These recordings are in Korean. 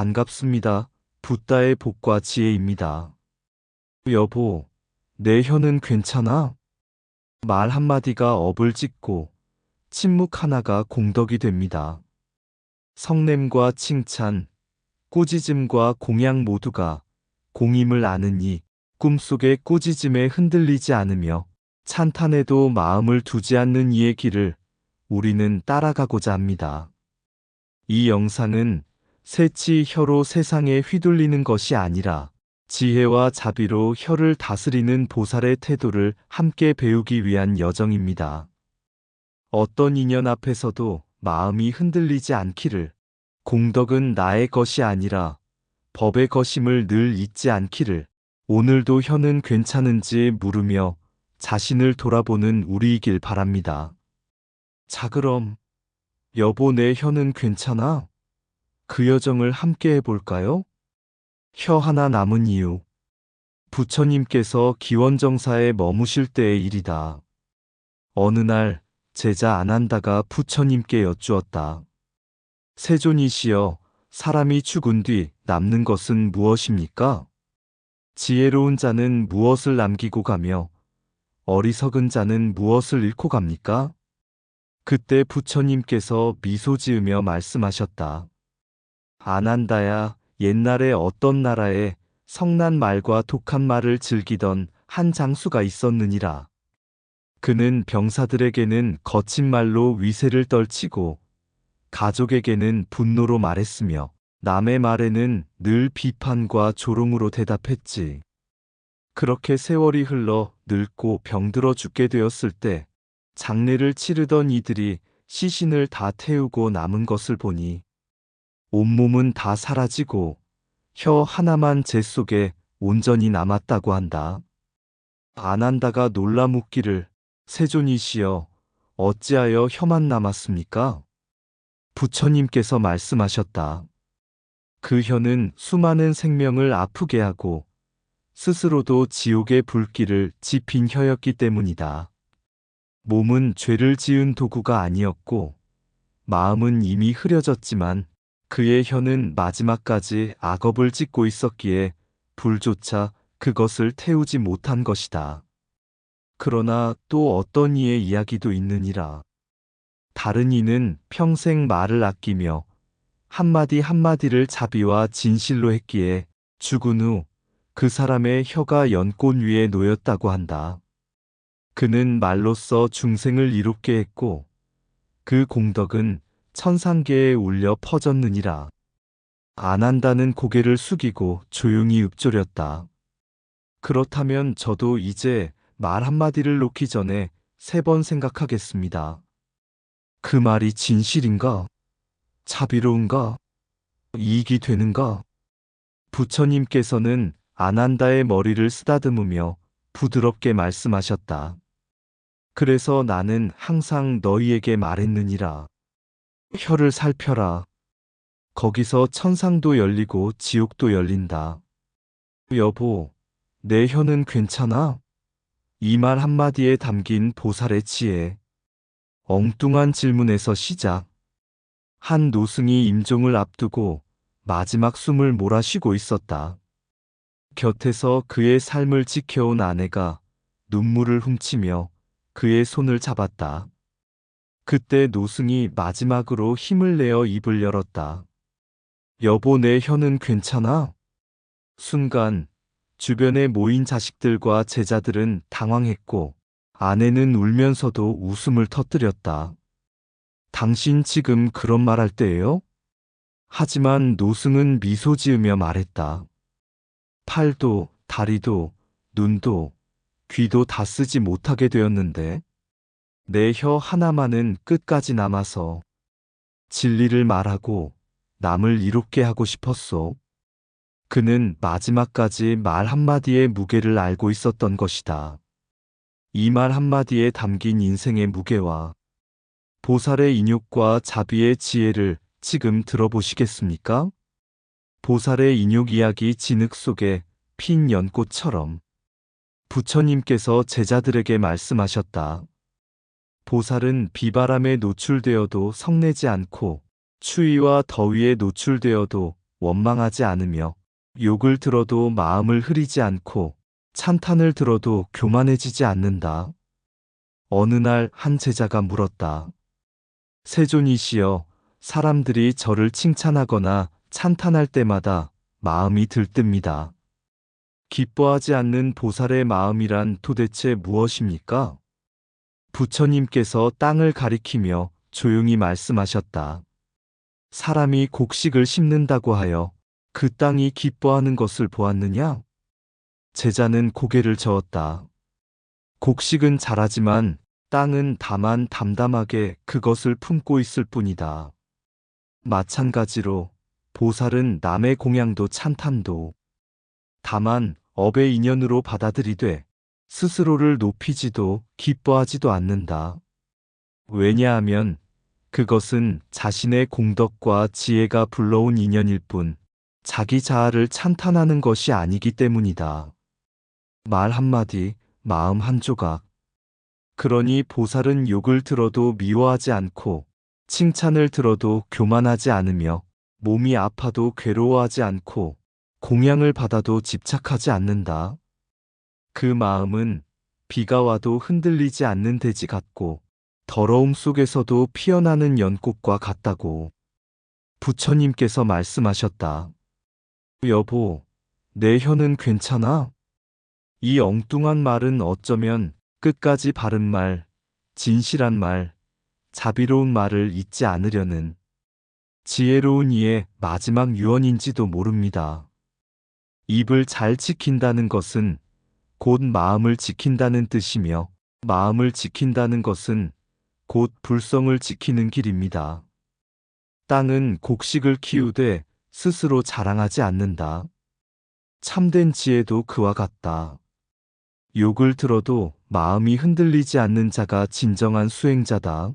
반갑습니다. 붓다의 복과 지혜입니다. 여보, 내 혀는 괜찮아? 말 한마디가 업을 찍고 침묵 하나가 공덕이 됩니다. 성냄과 칭찬, 꾸짖음과 공양 모두가 공임을 이 꿈속의 꾸짖음에 흔들리지 않으며 찬탄에도 마음을 두지 않는 이의 길을 우리는 따라가고자 합니다. 이 영상은 새치 혀로 세상에 휘둘리는 것이 아니라 지혜와 자비로 혀를 다스리는 보살의 태도를 함께 배우기 위한 여정입니다. 어떤 인연 앞에서도 마음이 흔들리지 않기를, 공덕은 나의 것이 아니라 법의 것임을 늘 잊지 않기를, 오늘도 혀는 괜찮은지 물으며 자신을 돌아보는 우리이길 바랍니다. 자, 그럼, 여보, 내 혀는 괜찮아? 그 여정을 함께 해볼까요? 혀 하나 남은 이유. 부처님께서 기원정사에 머무실 때의 일이다. 어느 날 제자 안한다가 부처님께 여쭈었다. 세존이시여, 사람이 죽은 뒤 남는 것은 무엇입니까? 지혜로운 자는 무엇을 남기고 가며 어리석은 자는 무엇을 잃고 갑니까? 그때 부처님께서 미소 지으며 말씀하셨다. 안한다야, 옛날에 어떤 나라에 성난 말과 독한 말을 즐기던 한 장수가 있었느니라. 그는 병사들에게는 거친 말로 위세를 떨치고 가족에게는 분노로 말했으며 남의 말에는 늘 비판과 조롱으로 대답했지. 그렇게 세월이 흘러 늙고 병들어 죽게 되었을 때 장례를 치르던 이들이 시신을 다 태우고 남은 것을 보니 온몸은 다 사라지고 혀 하나만 재 속에 온전히 남았다고 한다. 안 한다가 놀라 묻기를 세존이시여 어찌하여 혀만 남았습니까? 부처님께서 말씀하셨다. 그 혀는 수많은 생명을 아프게 하고 스스로도 지옥의 불길을 지핀 혀였기 때문이다. 몸은 죄를 지은 도구가 아니었고 마음은 이미 흐려졌지만 그의 혀는 마지막까지 악업을 짓고 있었기에 불조차 그것을 태우지 못한 것이다. 그러나 또 어떤 이의 이야기도 있느니라. 다른 이는 평생 말을 아끼며 한마디 한마디를 자비와 진실로 했기에 죽은 후 그 사람의 혀가 연꽃 위에 놓였다고 한다. 그는 말로써 중생을 이롭게 했고 그 공덕은 천상계에 울려 퍼졌느니라. 안 한다는 고개를 숙이고 조용히 읊조렸다. 그렇다면 저도 이제 말 한마디를 놓기 전에 세 번 생각하겠습니다. 그 말이 진실인가? 자비로운가? 이익이 되는가? 부처님께서는 아난다의 머리를 쓰다듬으며 부드럽게 말씀하셨다. 그래서 나는 항상 너희에게 말했느니라. 혀를 살펴라. 거기서 천상도 열리고 지옥도 열린다. 여보, 내 혀는 괜찮아? 이 말 한마디에 담긴 보살의 지혜. 엉뚱한 질문에서 시작. 한 노승이 임종을 앞두고 마지막 숨을 몰아쉬고 있었다. 곁에서 그의 삶을 지켜온 아내가 눈물을 훔치며 그의 손을 잡았다. 그때 노승이 마지막으로 힘을 내어 입을 열었다. 여보, 내 혀는 괜찮아? 순간 주변에 모인 자식들과 제자들은 당황했고 아내는 울면서도 웃음을 터뜨렸다. 당신 지금 그런 말 할 때예요? 하지만 노승은 미소 지으며 말했다. 팔도, 다리도, 눈도, 귀도 다 쓰지 못하게 되었는데 내 혀 하나만은 끝까지 남아서 진리를 말하고 남을 이롭게 하고 싶었소. 그는 마지막까지 말 한마디의 무게를 알고 있었던 것이다. 이 말 한마디에 담긴 인생의 무게와 보살의 인욕과 자비의 지혜를 지금 들어보시겠습니까? 보살의 인욕 이야기 진흙 속에 핀 연꽃처럼 부처님께서 제자들에게 말씀하셨다. 보살은 비바람에 노출되어도 성내지 않고 추위와 더위에 노출되어도 원망하지 않으며 욕을 들어도 마음을 흐리지 않고 찬탄을 들어도 교만해지지 않는다. 어느 날 한 제자가 물었다. 세존이시여, 사람들이 저를 칭찬하거나 찬탄할 때마다 마음이 들뜹니다. 기뻐하지 않는 보살의 마음이란 도대체 무엇입니까? 부처님께서 땅을 가리키며 조용히 말씀하셨다. 사람이 곡식을 심는다고 하여 그 땅이 기뻐하는 것을 보았느냐? 제자는 고개를 저었다. 곡식은 자라지만 땅은 다만 담담하게 그것을 품고 있을 뿐이다. 마찬가지로 보살은 남의 공양도 찬탄도 다만 업의 인연으로 받아들이되 스스로를 높이지도 기뻐하지도 않는다. 왜냐하면 그것은 자신의 공덕과 지혜가 불러온 인연일 뿐 자기 자아를 찬탄하는 것이 아니기 때문이다. 말 한마디, 마음 한 조각. 그러니 보살은 욕을 들어도 미워하지 않고 칭찬을 들어도 교만하지 않으며 몸이 아파도 괴로워하지 않고 공양을 받아도 집착하지 않는다. 그 마음은 비가 와도 흔들리지 않는 돼지 같고 더러움 속에서도 피어나는 연꽃과 같다고 부처님께서 말씀하셨다. 여보, 내 혀는 괜찮아? 이 엉뚱한 말은 어쩌면 끝까지 바른 말, 진실한 말, 자비로운 말을 잊지 않으려는 지혜로운 이의 마지막 유언인지도 모릅니다. 입을 잘 지킨다는 것은 곧 마음을 지킨다는 뜻이며 마음을 지킨다는 것은 곧 불성을 지키는 길입니다. 땅은 곡식을 키우되 스스로 자랑하지 않는다. 참된 지혜도 그와 같다. 욕을 들어도 마음이 흔들리지 않는 자가 진정한 수행자다.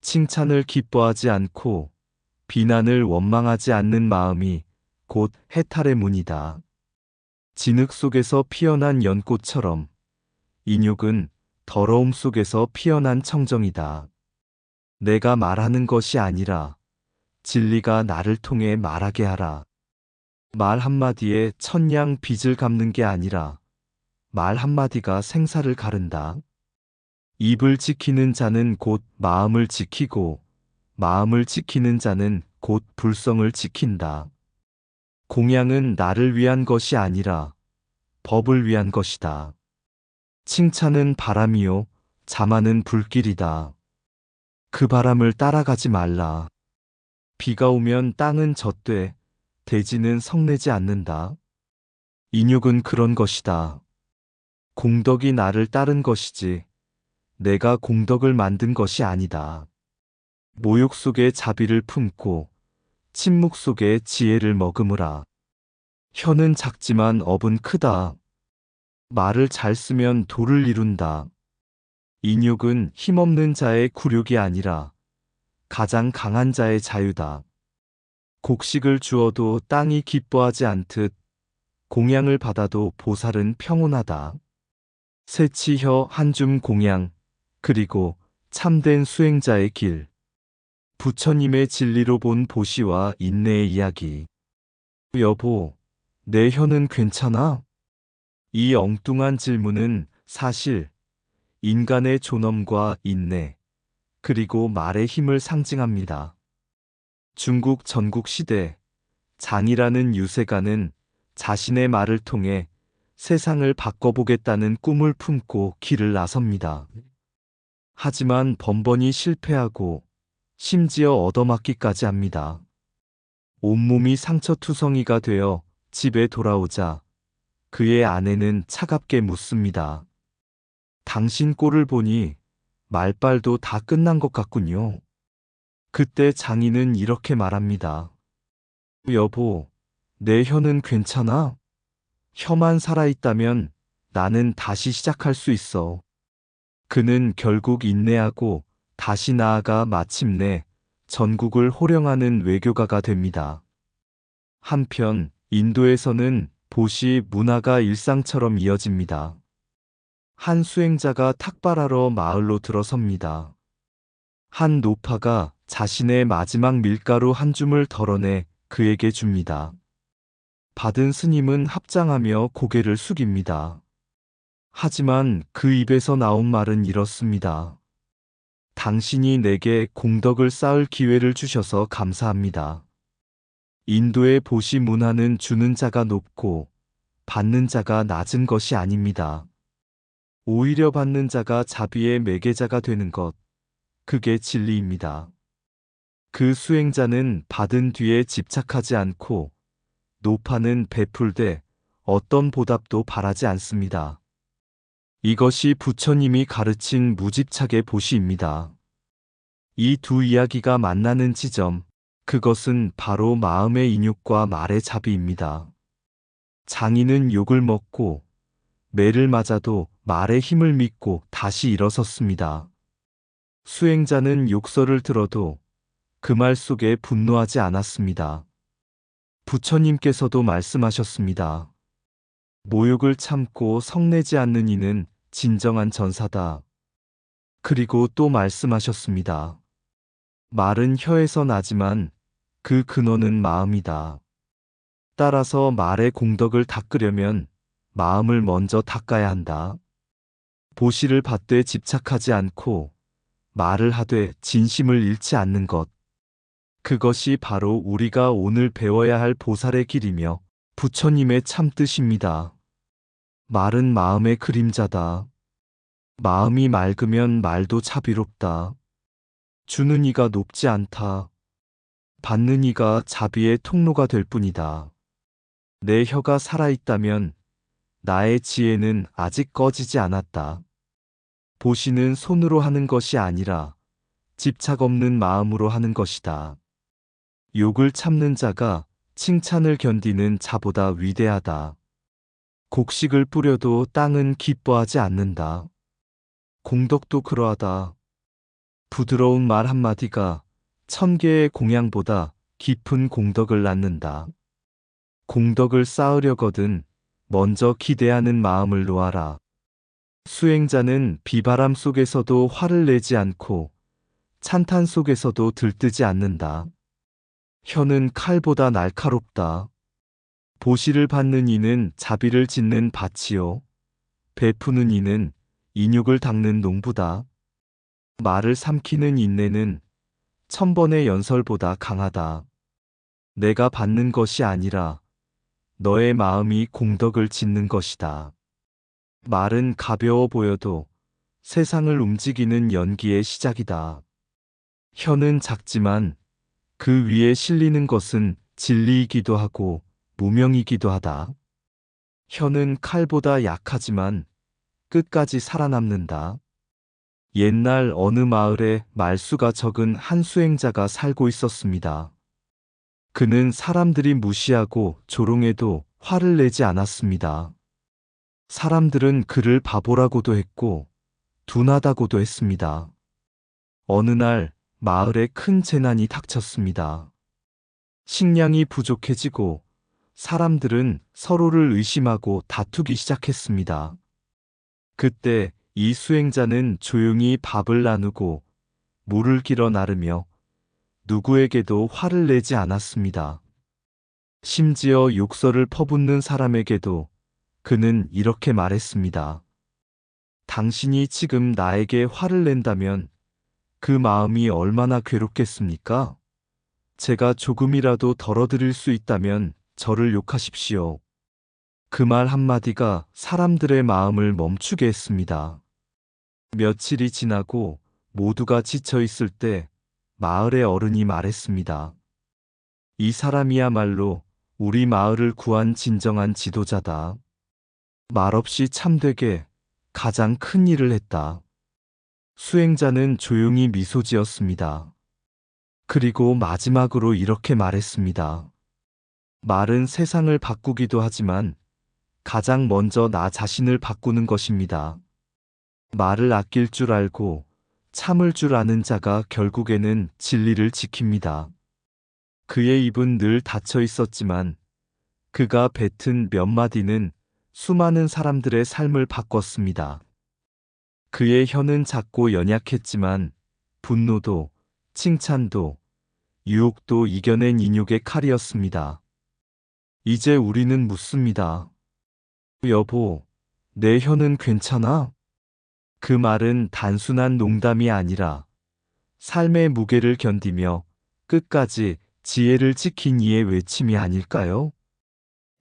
칭찬을 기뻐하지 않고 비난을 원망하지 않는 마음이 곧 해탈의 문이다. 진흙 속에서 피어난 연꽃처럼 인욕은 더러움 속에서 피어난 청정이다. 내가 말하는 것이 아니라 진리가 나를 통해 말하게 하라. 말 한마디에 천냥 빚을 갚는 게 아니라 말 한마디가 생사를 가른다. 입을 지키는 자는 곧 마음을 지키고 마음을 지키는 자는 곧 불성을 지킨다. 공양은 나를 위한 것이 아니라 법을 위한 것이다. 칭찬은 바람이요, 자만은 불길이다. 그 바람을 따라가지 말라. 비가 오면 땅은 젖되 대지는 성내지 않는다. 인욕은 그런 것이다. 공덕이 나를 따른 것이지 내가 공덕을 만든 것이 아니다. 모욕 속에 자비를 품고 침묵 속에 지혜를 머금으라. 혀는 작지만 업은 크다. 말을 잘 쓰면 도를 이룬다. 인욕은 힘없는 자의 굴욕이 아니라 가장 강한 자의 자유다. 곡식을 주어도 땅이 기뻐하지 않듯 공양을 받아도 보살은 평온하다. 새치혀 한 줌 공양, 그리고 참된 수행자의 길. 부처님의 진리로 본 보시와 인내의 이야기. 여보, 내 혀는 괜찮아? 이 엉뚱한 질문은 사실 인간의 존엄과 인내, 그리고 말의 힘을 상징합니다. 중국 전국 시대 장이라는 유세가는 자신의 말을 통해 세상을 바꿔보겠다는 꿈을 품고 길을 나섭니다. 하지만 번번이 실패하고 심지어 얻어맞기까지 합니다. 온몸이 상처투성이가 되어 집에 돌아오자 그의 아내는 차갑게 묻습니다. 당신 꼴을 보니 말빨도 다 끝난 것 같군요. 그때 장인은 이렇게 말합니다. 여보, 내 혀는 괜찮아? 혀만 살아있다면 나는 다시 시작할 수 있어. 그는 결국 인내하고 다시 나아가 마침내 전국을 호령하는 외교가가 됩니다. 한편 인도에서는 보시 문화가 일상처럼 이어집니다. 한 수행자가 탁발하러 마을로 들어섭니다. 한 노파가 자신의 마지막 밀가루 한 줌을 덜어내 그에게 줍니다. 받은 스님은 합장하며 고개를 숙입니다. 하지만 그 입에서 나온 말은 이렇습니다. 당신이 내게 공덕을 쌓을 기회를 주셔서 감사합니다. 인도의 보시 문화는 주는 자가 높고 받는 자가 낮은 것이 아닙니다. 오히려 받는 자가 자비의 매개자가 되는 것, 그게 진리입니다. 그 수행자는 받은 뒤에 집착하지 않고 노파는 베풀되 어떤 보답도 바라지 않습니다. 이것이 부처님이 가르친 무집착의 보시입니다. 이 두 이야기가 만나는 지점, 그것은 바로 마음의 인욕과 말의 자비입니다. 장인은 욕을 먹고 매를 맞아도 말의 힘을 믿고 다시 일어섰습니다. 수행자는 욕설을 들어도 그 말 속에 분노하지 않았습니다. 부처님께서도 말씀하셨습니다. 모욕을 참고 성내지 않는 이는 진정한 전사다. 그리고 또 말씀하셨습니다. 말은 혀에서 나지만 그 근원은 마음이다. 따라서 말의 공덕을 닦으려면 마음을 먼저 닦아야 한다. 보시를 받되 집착하지 않고 말을 하되 진심을 잃지 않는 것. 그것이 바로 우리가 오늘 배워야 할 보살의 길이며 부처님의 참뜻입니다. 말은 마음의 그림자다. 마음이 맑으면 말도 자비롭다. 주는 이가 높지 않다. 받는 이가 자비의 통로가 될 뿐이다. 내 혀가 살아있다면 나의 지혜는 아직 꺼지지 않았다. 보시는 손으로 하는 것이 아니라 집착 없는 마음으로 하는 것이다. 욕을 참는 자가 칭찬을 견디는 자보다 위대하다. 곡식을 뿌려도 땅은 기뻐하지 않는다. 공덕도 그러하다. 부드러운 말 한마디가 천 개의 공양보다 깊은 공덕을 낳는다. 공덕을 쌓으려거든 먼저 기대하는 마음을 놓아라. 수행자는 비바람 속에서도 화를 내지 않고 찬탄 속에서도 들뜨지 않는다. 혀는 칼보다 날카롭다. 보시를 받는 이는 자비를 짓는 밭이요. 베푸는 이는 인육을 닦는 농부다. 말을 삼키는 인내는 천번의 연설보다 강하다. 내가 받는 것이 아니라 너의 마음이 공덕을 짓는 것이다. 말은 가벼워 보여도 세상을 움직이는 연기의 시작이다. 혀는 작지만 그 위에 실리는 것은 진리이기도 하고 무명이기도 하다. 혀는 칼보다 약하지만 끝까지 살아남는다. 옛날 어느 마을에 말수가 적은 한 수행자가 살고 있었습니다. 그는 사람들이 무시하고 조롱해도 화를 내지 않았습니다. 사람들은 그를 바보라고도 했고 둔하다고도 했습니다. 어느 날 마을에 큰 재난이 닥쳤습니다. 식량이 부족해지고 사람들은 서로를 의심하고 다투기 시작했습니다. 그때 이 수행자는 조용히 밥을 나누고 물을 길어 나르며 누구에게도 화를 내지 않았습니다. 심지어 욕설을 퍼붓는 사람에게도 그는 이렇게 말했습니다. 당신이 지금 나에게 화를 낸다면 그 마음이 얼마나 괴롭겠습니까? 제가 조금이라도 덜어드릴 수 있다면 저를 욕하십시오. 그 말 한마디가 사람들의 마음을 멈추게 했습니다. 며칠이 지나고 모두가 지쳐 있을 때 마을의 어른이 말했습니다. 이 사람이야말로 우리 마을을 구한 진정한 지도자다. 말없이 참되게 가장 큰 일을 했다. 수행자는 조용히 미소 지었습니다. 그리고 마지막으로 이렇게 말했습니다. 말은 세상을 바꾸기도 하지만 가장 먼저 나 자신을 바꾸는 것입니다. 말을 아낄 줄 알고 참을 줄 아는 자가 결국에는 진리를 지킵니다. 그의 입은 늘 닫혀 있었지만 그가 뱉은 몇 마디는 수많은 사람들의 삶을 바꿨습니다. 그의 혀는 작고 연약했지만 분노도 칭찬도 유혹도 이겨낸 인욕의 칼이었습니다. 이제 우리는 묻습니다. 여보, 내 혀는 괜찮아? 그 말은 단순한 농담이 아니라 삶의 무게를 견디며 끝까지 지혜를 지킨 이의 외침이 아닐까요?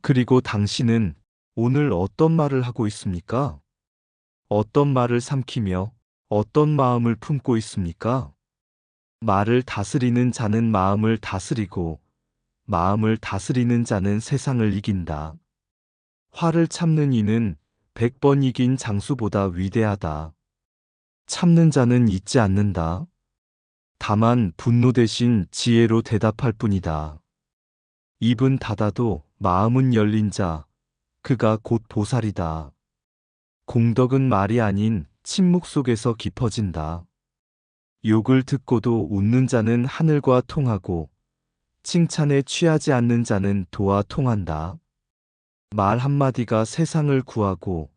그리고 당신은 오늘 어떤 말을 하고 있습니까? 어떤 말을 삼키며 어떤 마음을 품고 있습니까? 말을 다스리는 자는 마음을 다스리고 마음을 다스리는 자는 세상을 이긴다. 화를 참는 이는 백번 이긴 장수보다 위대하다. 참는 자는 잊지 않는다. 다만 분노 대신 지혜로 대답할 뿐이다. 입은 닫아도 마음은 열린 자, 그가 곧 보살이다. 공덕은 말이 아닌 침묵 속에서 깊어진다. 욕을 듣고도 웃는 자는 하늘과 통하고 칭찬에 취하지 않는 자는 도와 통한다. 말 한마디가 세상을 구하고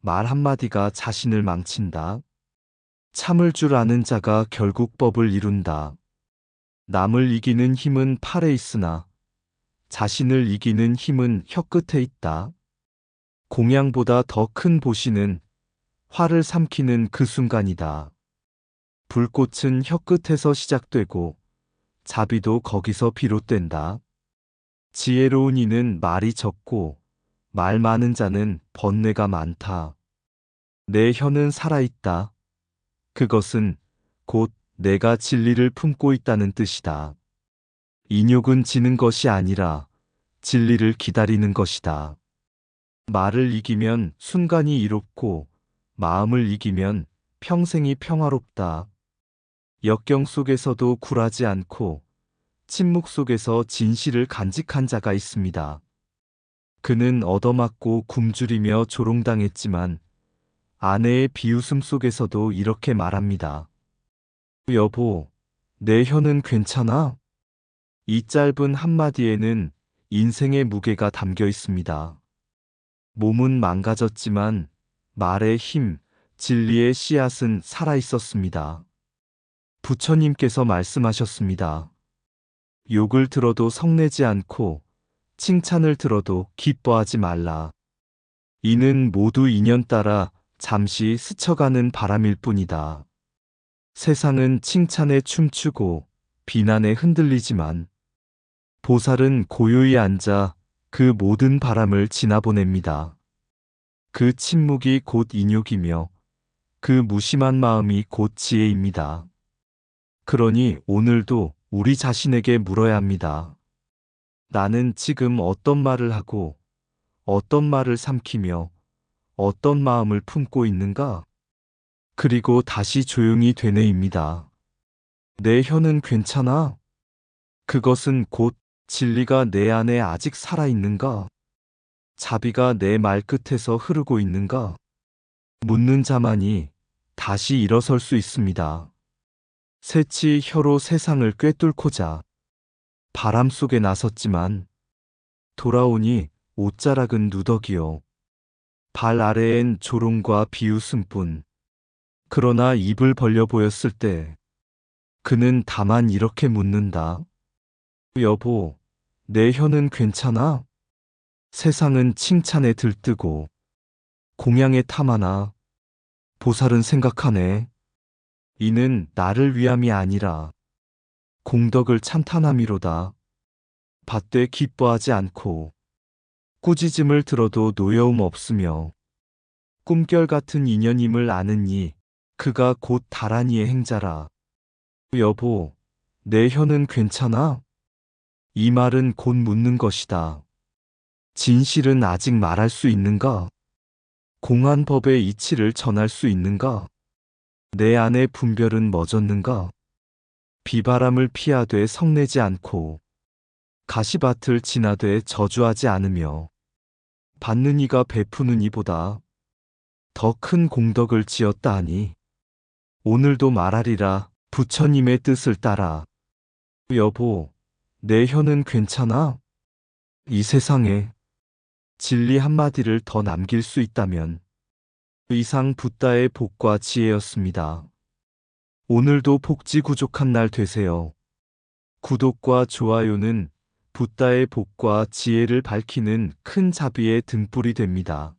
말 한마디가 자신을 망친다. 참을 줄 아는 자가 결국 법을 이룬다. 남을 이기는 힘은 팔에 있으나 자신을 이기는 힘은 혀끝에 있다. 공양보다 더 큰 보시는 화를 삼키는 그 순간이다. 불꽃은 혀끝에서 시작되고 자비도 거기서 비롯된다. 지혜로운 이는 말이 적고 말 많은 자는 번뇌가 많다. 내 혀는 살아있다. 그것은 곧 내가 진리를 품고 있다는 뜻이다. 인욕은 지는 것이 아니라 진리를 기다리는 것이다. 말을 이기면 순간이 이롭고 마음을 이기면 평생이 평화롭다. 역경 속에서도 굴하지 않고 침묵 속에서 진실을 간직한 자가 있습니다. 그는 얻어맞고 굶주리며 조롱당했지만 아내의 비웃음 속에서도 이렇게 말합니다. 여보, 내 혀는 괜찮아? 이 짧은 한마디에는 인생의 무게가 담겨 있습니다. 몸은 망가졌지만 말의 힘, 진리의 씨앗은 살아 있었습니다. 부처님께서 말씀하셨습니다. 욕을 들어도 성내지 않고 칭찬을 들어도 기뻐하지 말라. 이는 모두 인연 따라 잠시 스쳐가는 바람일 뿐이다. 세상은 칭찬에 춤추고 비난에 흔들리지만 보살은 고요히 앉아 그 모든 바람을 지나보냅니다. 그 침묵이 곧 인욕이며 그 무심한 마음이 곧 지혜입니다. 그러니 오늘도 우리 자신에게 물어야 합니다. 나는 지금 어떤 말을 하고 어떤 말을 삼키며 어떤 마음을 품고 있는가? 그리고 다시 조용히 되뇌입니다. 내 혀는 괜찮아? 그것은 곧 진리가 내 안에 아직 살아있는가? 자비가 내 말끝에서 흐르고 있는가? 묻는 자만이 다시 일어설 수 있습니다. 새치 혀로 세상을 꿰뚫고자 바람 속에 나섰지만 돌아오니 옷자락은 누더기요. 발 아래엔 조롱과 비웃음뿐. 그러나 입을 벌려 보였을 때 그는 다만 이렇게 묻는다. 여보, 내 혀는 괜찮아? 세상은 칭찬에 들뜨고 공양에 탐하나 보살은 생각하네. 이는 나를 위함이 아니라 공덕을 찬탄함이로다. 받되 기뻐하지 않고 꾸짖음을 들어도 노여움 없으며 꿈결 같은 인연임을 아느니 그가 곧 다란이의 행자라. 여보, 내 혀는 괜찮아? 이 말은 곧 묻는 것이다. 진실은 아직 말할 수 있는가? 공한 법의 이치를 전할 수 있는가? 내 안의 분별은 멎었는가? 비바람을 피하되 성내지 않고 가시밭을 지나되 저주하지 않으며 받는 이가 베푸는 이보다 더 큰 공덕을 지었다 하니 오늘도 말하리라 부처님의 뜻을 따라 여보 내 혀는 괜찮아? 이 세상에 진리 한마디를 더 남길 수 있다면 이상 붓다의 복과 지혜였습니다. 오늘도 복지 구족한 날 되세요. 구독과 좋아요는 붓다의 복과 지혜를 밝히는 큰 자비의 등불이 됩니다.